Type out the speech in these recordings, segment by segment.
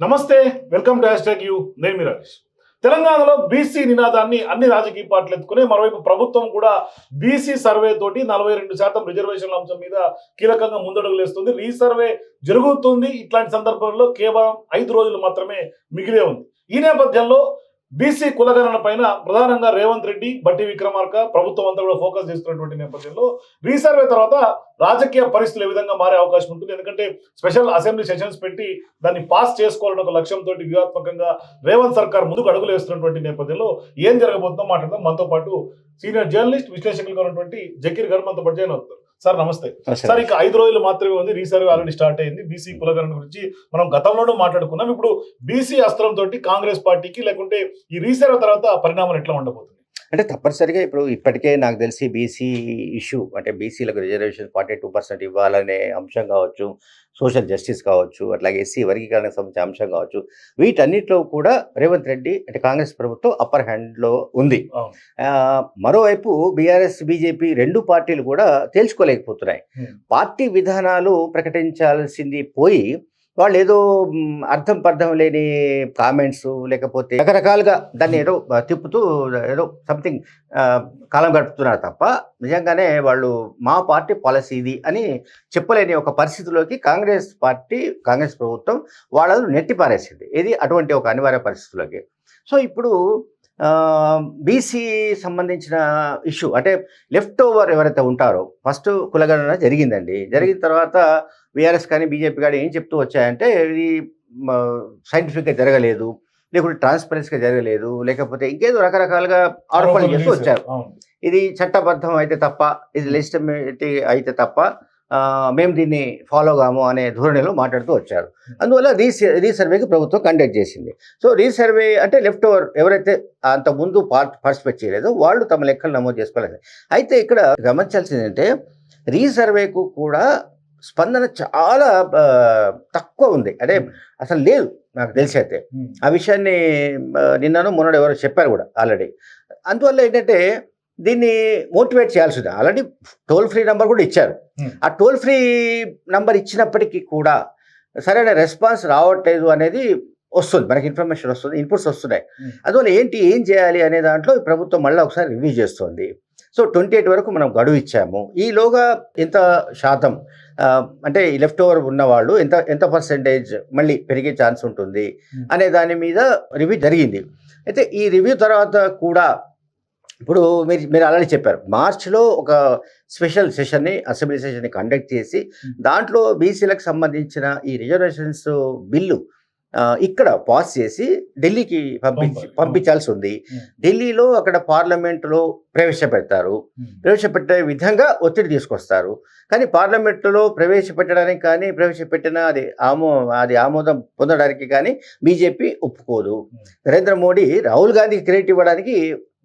నమస్తే welcome to hash you. నేను మీ రాజేష్. తెలంగాణలో బీసీ నినాదాన్ని అన్ని రాజకీయ పార్టీలు ఎత్తుకుని మరోవైపు ప్రభుత్వం కూడా బీసీ సర్వే తోటి నలభై రెండు శాతం రిజర్వేషన్ల అంశం మీద కీలకంగా ముందడుగులేస్తుంది రీసర్వే జరుగుతుంది. ఇట్లాంటి సందర్భంలో కేవలం ఐదు రోజులు మాత్రమే మిగిలే ఉంది. ఈ నేపథ్యంలో బీసీ కులగణన పైన ప్రధానంగా రేవంత్ రెడ్డి బట్టి విక్రమార్క ప్రభుత్వం అంతా కూడా ఫోకస్ చేస్తున్నటువంటి నేపథ్యంలో రీసర్వే తర్వాత రాజకీయ పరిస్థితులు ఏ విధంగా మారే అవకాశం ఉంటుంది. ఎందుకంటే స్పెషల్ అసెంబ్లీ సెషన్స్ పెట్టి దాన్ని పాస్ చేసుకోవాలన్న ఒక లక్ష్యంతో వ్యూహాత్మకంగా రేవంత్ సర్కార్ ముందుకు అడుగులు వేస్తున్నటువంటి నేపథ్యంలో ఏం జరగబోతుందో మాట్లాడదాం. మనతో పాటు సీనియర్ జర్నలిస్ట్ విశ్లేషకులుగా ఉన్నటువంటి జకీర్ గారు మనతో పాటు జాయిన్ అవుతారు సార్ నమస్తే. సార్ ఇక ఐదు రోజులు మాత్రమే ఉంది. రీసర్వే ఆల్రెడీ స్టార్ట్ అయింది. బీసీ కులగణన గురించి మనం గతంలోనూ మాట్లాడుకున్నాం. ఇప్పుడు బీసీ అస్త్రం తోటి కాంగ్రెస్ పార్టీకి లేకుంటే ఈ రీసర్వే తర్వాత పరిణామాలు ఎట్లా ఉండబోతుంది? అంటే తప్పనిసరిగా ఇప్పుడు ఇప్పటికే నాకు తెలిసి బీసీ ఇష్యూ అంటే బీసీలకు రిజర్వేషన్ ఫార్టీ టూ పర్సెంట్ ఇవ్వాలనే అంశం కావచ్చు సోషల్ జస్టిస్ కావచ్చు అట్లాగే ఎస్సీ వర్గీకరణకు సంబంధించిన అంశం కావచ్చు. వీటన్నిటిలో కూడా రేవంత్ రెడ్డి అంటే కాంగ్రెస్ ప్రభుత్వం అప్పర్ హ్యాండ్లో ఉంది. మరోవైపు బీఆర్ఎస్ బీజేపీ రెండు పార్టీలు కూడా తేల్చుకోలేకపోతున్నాయి. పార్టీ విధానాలు ప్రకటించాల్సింది పోయి వాళ్ళు ఏదో అర్థం పర్థం లేని కామెంట్స్ లేకపోతే రకరకాలుగా దాన్ని ఏదో తిప్పుతూ ఏదో సంథింగ్ కాలం గడుపుతున్నారు తప్ప నిజంగానే వాళ్ళు మా పార్టీ పాలసీ ఇది అని చెప్పలేని ఒక పరిస్థితిలోకి కాంగ్రెస్ పార్టీ కాంగ్రెస్ ప్రభుత్వం వాళ్ళను నెట్టి పారేసింది ఇది అటువంటి ఒక అనివార్య పరిస్థితుల్లోకి సో ఇప్పుడు బీసీ సంబంధించిన ఇష్యూ అంటే లెఫ్ట్ ఓవర్ ఎవరైతే ఉంటారో ఫస్ట్ కులగణన జరిగిందండి. జరిగిన తర్వాత బీఆర్ఎస్ కానీ బీజేపీ కానీ ఏం చెప్తూ వచ్చాయంటే ఇది సైంటిఫిక్గా జరగలేదు లేకుంటే ట్రాన్స్పరెన్సీగా జరగలేదు లేకపోతే ఇంకేదో రకరకాలుగా ఆరోపణలు చేస్తూ వచ్చారు. ఇది చట్టబద్ధం అయితే తప్ప ఇది లెజిస్టమేటి అయితే తప్ప మేము దీన్ని ఫాలో కాము అనే ధోరణిలో మాట్లాడుతూ వచ్చారు. అందువల్ల రీసే రీసర్వేకి ప్రభుత్వం కండక్ట్ చేసింది. సో రీసర్వే అంటే లెఫ్ట్ ఓవర్ ఎవరైతే అంత ముందు పార్ట్ పార్టిసిపేట్ చేయలేదో వాళ్ళు తమ లెక్కలు నమోదు చేసుకోలేదు అయితే ఇక్కడ గమనించాల్సింది ఏంటంటే రీసర్వేకు కూడా స్పందన చాలా తక్కువ ఉంది. అంటే అసలు లేదు నాకు తెలిసి అయితే. ఆ విషయాన్ని నిన్నను మొన్నడు ఎవరో చెప్పారు కూడా ఆల్రెడీ. అందువల్ల ఏంటంటే దీన్ని మోటివేట్ చేయాల్సింది. ఆల్రెడీ టోల్ ఫ్రీ నెంబర్ కూడా ఇచ్చారు. Hmm. ఆ టోల్ ఫ్రీ నంబర్ ఇచ్చినప్పటికీ కూడా సరైన రెస్పాన్స్ రావట్లేదు అనేది వస్తుంది. మనకి ఇన్ఫర్మేషన్ వస్తుంది ఇన్పుట్స్ వస్తున్నాయి. Hmm. అందువల్ల ఏంటి ఏం చేయాలి అనే దాంట్లో ప్రభుత్వం మళ్ళీ ఒకసారి రివ్యూ చేస్తుంది. సో ట్వంటీ ఎయిట్ వరకు మనం గడువు ఇచ్చాము. ఈలోగా ఎంత శాతం అంటే లెఫ్ట్ ఓవర్ ఉన్న వాళ్ళు ఎంత ఎంత పర్సెంటేజ్ మళ్ళీ పెరిగే ఛాన్స్ ఉంటుంది Hmm. అనే దాని మీద రివ్యూ జరిగింది. అయితే ఈ రివ్యూ తర్వాత కూడా ఇప్పుడు మీరు మీరు ఆల్రెడీ చెప్పారు మార్చ్లో ఒక స్పెషల్ సెషన్ని అసెంబ్లీ సెషన్ని కండక్ట్ చేసి. దాంట్లో బీసీలకు సంబంధించిన ఈ రిజర్వేషన్స్ బిల్లు ఇక్కడ పాస్ చేసి ఢిల్లీకి పంపించి. పంపించాల్సి ఉంది. ఢిల్లీలో అక్కడ పార్లమెంటులో ప్రవేశపెడతారు. ప్రవేశపెట్టే విధంగా ఒత్తిడి తీసుకొస్తారు కానీ పార్లమెంటులో ప్రవేశపెట్టడానికి కానీ ప్రవేశపెట్టిన అది ఆమో అది ఆమోదం పొందడానికి కానీ బీజేపీ ఒప్పుకోదు నరేంద్ర మోడీ రాహుల్ గాంధీకి క్రెడిట్ ఇవ్వడానికి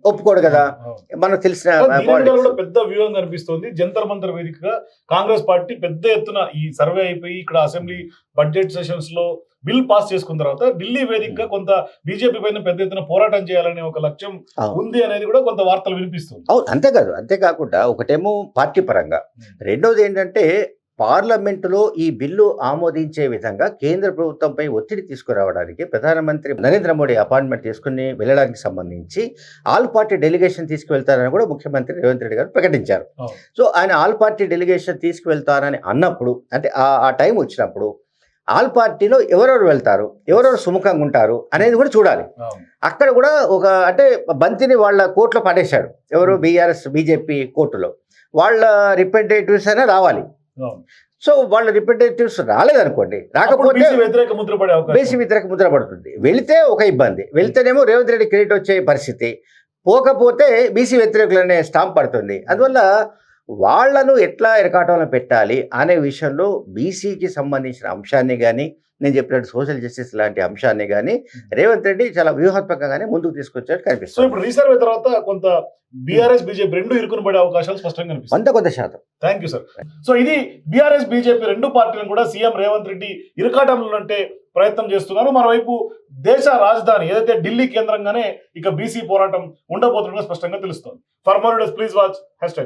ఒప్పుకోడు కదా. మనకు తెలిసిన పెద్ద వ్యూహం కనిపిస్తుంది. జంతర్ మంతర్ వేదికగా కాంగ్రెస్ పార్టీ పెద్ద ఎత్తున ఈ సర్వే అయిపోయి ఇక్కడ అసెంబ్లీ బడ్జెట్ సెషన్స్లో బిల్ పాస్ చేసుకున్న తర్వాత ఢిల్లీ వేదికగా కొంత బీజేపీ పైన పెద్ద ఎత్తున పోరాటం చేయాలనే ఒక లక్ష్యం. ఉంది అనేది కూడా కొంత వార్తలు వినిపిస్తుంది. అవును అంతేకాదు అంతేకాకుండా ఒకటేమో పార్టీ పరంగా. రెండోది ఏంటంటే పార్లమెంటులో ఈ బిల్లు ఆమోదించే విధంగా కేంద్ర ప్రభుత్వంపై ఒత్తిడి తీసుకురావడానికి ప్రధానమంత్రి నరేంద్ర మోడీ అపాయింట్మెంట్ తీసుకుని వెళ్ళడానికి సంబంధించి ఆల్ పార్టీ డెలిగేషన్ తీసుకువెళ్తారని కూడా ముఖ్యమంత్రి రేవంత్ రెడ్డి గారు ప్రకటించారు. సో ఆయన ఆల్ పార్టీ డెలిగేషన్ తీసుకువెళ్తారని అన్నప్పుడు అంటే ఆ టైం వచ్చినప్పుడు ఆల్ పార్టీలో ఎవరెవరు వెళ్తారు ఎవరెవరు సుముఖంగా ఉంటారు అనేది కూడా చూడాలి. అక్కడ కూడా ఒక అంటే బంతిని వాళ్ళ కోర్టులో పడేశాడు ఎవరు బీఆర్ఎస్ బీజేపీ కోర్టులో వాళ్ళ రిప్రజెంటేటివ్స్ అయినా రావాలి. సో వాళ్ళ రిప్రజెంటేటివ్స్ రాలేదనుకోండి రాకపోతే బీసీ వ్యతిరేక ముద్ర పడే బేసి వ్యతిరేక ముద్ర పడుతుంది. వెళితే ఒక ఇబ్బంది. వెళితేనేమో రేవంత్ రెడ్డి క్రెడిట్ వచ్చే పరిస్థితి. పోకపోతే బీసీ వ్యతిరేకులనే స్టాంప్ పడుతుంది. అందువల్ల వాళ్ళను ఎట్లా ఎరకాటంలో పెట్టాలి అనే విషయంలో బీసీకి సంబంధించిన అంశాన్ని కానీ నేను చెప్పినట్టు సోషల్ జస్టిస్ లాంటి అంశాన్ని కానీ రేవంత్ రెడ్డి చాలా వ్యూహాత్మకంగానే ముందుకు తీసుకొచ్చాడు సో కనిపిస్తుంది ఇప్పుడు రీసర్వే తర్వాత కొంత బీఆర్ఎస్ బీజేపీ రెండు ఇరుకుని పడే అవకాశాలు స్పష్టంగా కనిపిస్తుంది వంద కొంత శాతం. థ్యాంక్ యూ సార్ సో ఇది బీఆర్ఎస్ బీజేపీ రెండు పార్టీలను కూడా సీఎం రేవంత్ రెడ్డి ఇరకాటంలో అంటే ప్రయత్నం చేస్తున్నారు. మరోవైపు దేశ రాజధాని ఏదైతే ఢిల్లీ కేంద్రంగానే ఇక బీసీ పోరాటం ఉండబోతుండగా స్పష్టంగా తెలుస్తోంది. For more please watch hash